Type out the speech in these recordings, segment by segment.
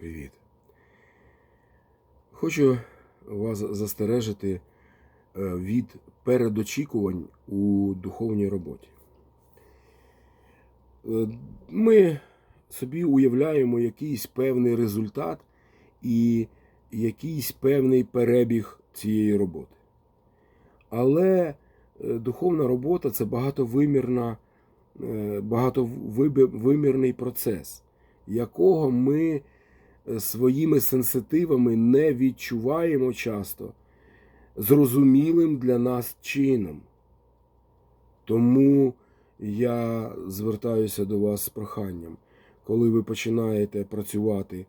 Привіт. Хочу вас застережити е, від передочікувань у духовній роботі. Е, Ми собі уявляємо якийсь певний результат і якийсь певний перебіг цієї роботи. Але е, духовна робота це багатовимірна, багатовимірний процес, якого ми своїми сенситивами не відчуваємо часто зрозумілим для нас чином. Тому я звертаюся до вас з проханням, коли ви починаєте працювати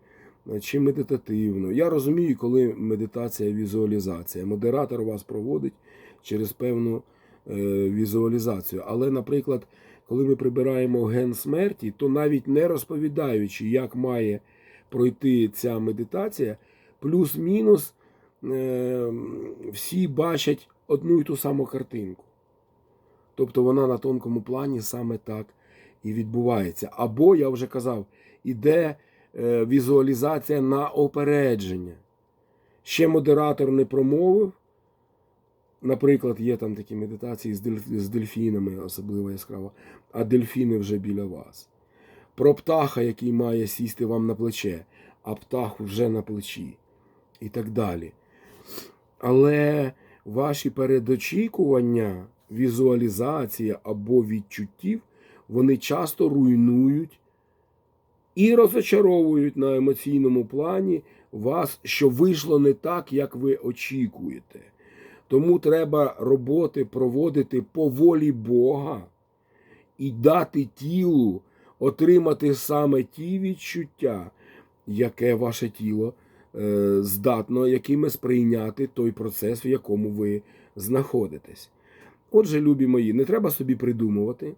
е, чи медитативно. Я розумію, коли медитація візуалізація. Модератор вас проводить через певну е, візуалізацію. Але, наприклад, коли ми прибираємо ген смерті, то навіть не розповідаючи, як має пройти ця медитація, плюс-мінус е, всі бачать одну і ту саму картинку. Тобто вона на тонкому плані саме так і відбувається. Або, я вже казав, іде е, візуалізація на опередження. Ще модератор не промовив. Наприклад, є там такі медитації з, дельфінами, особливо яскраво, а дельфіни вже біля вас. Про птаха, який має сісти вам на плече, а птах вже на плечі. І так далі. Але ваші передочікування, візуалізація або відчуттів, вони часто руйнують і розочаровують на емоційному плані вас, що вийшло не так, як ви очікуєте. Тому треба роботи проводити по волі Бога і дати тілу отримати саме ті відчуття, яке ваше тіло е, здатно якими сприйняти той процес, в якому ви знаходитесь. Отже, любі мої, не треба собі придумувати.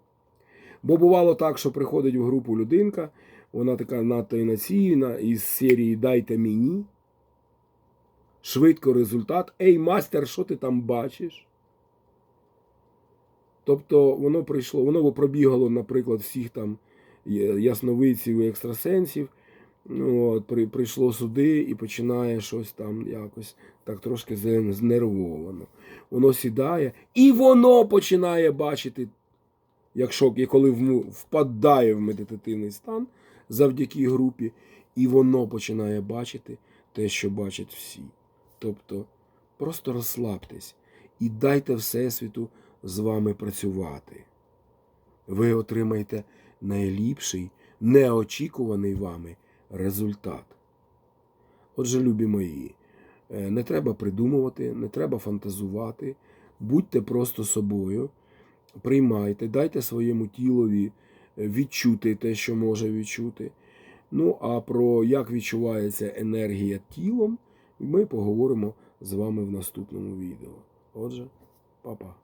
Бо бувало так, що приходить в групу людинка, вона така надто емоційна, із серії Дайте мені. Швидко результат. Ей, мастер, що ти там бачиш? Тобто воно прийшло, воно пробігало, наприклад, всіх там ясновидців і екстрасенсів. Ну, от, при, прийшло сюди і починає щось там якось так трошки знервовано. Воно сідає, і воно починає бачити, якщо і коли впадає в медитативний стан завдяки групі, і воно починає бачити те, що бачать всі. Тобто просто розслабтесь і дайте Всесвіту з вами працювати. Ви отримаєте найліпший, неочікуваний вами результат. Отже, любі мої, е, не треба придумувати, не треба фантазувати, будьте просто собою, приймайте, дайте своєму тілові відчути те, що може відчути. Ну, а про як відчувається енергія тілом, ми поговоримо з вами в наступному відео. Отже, па-па.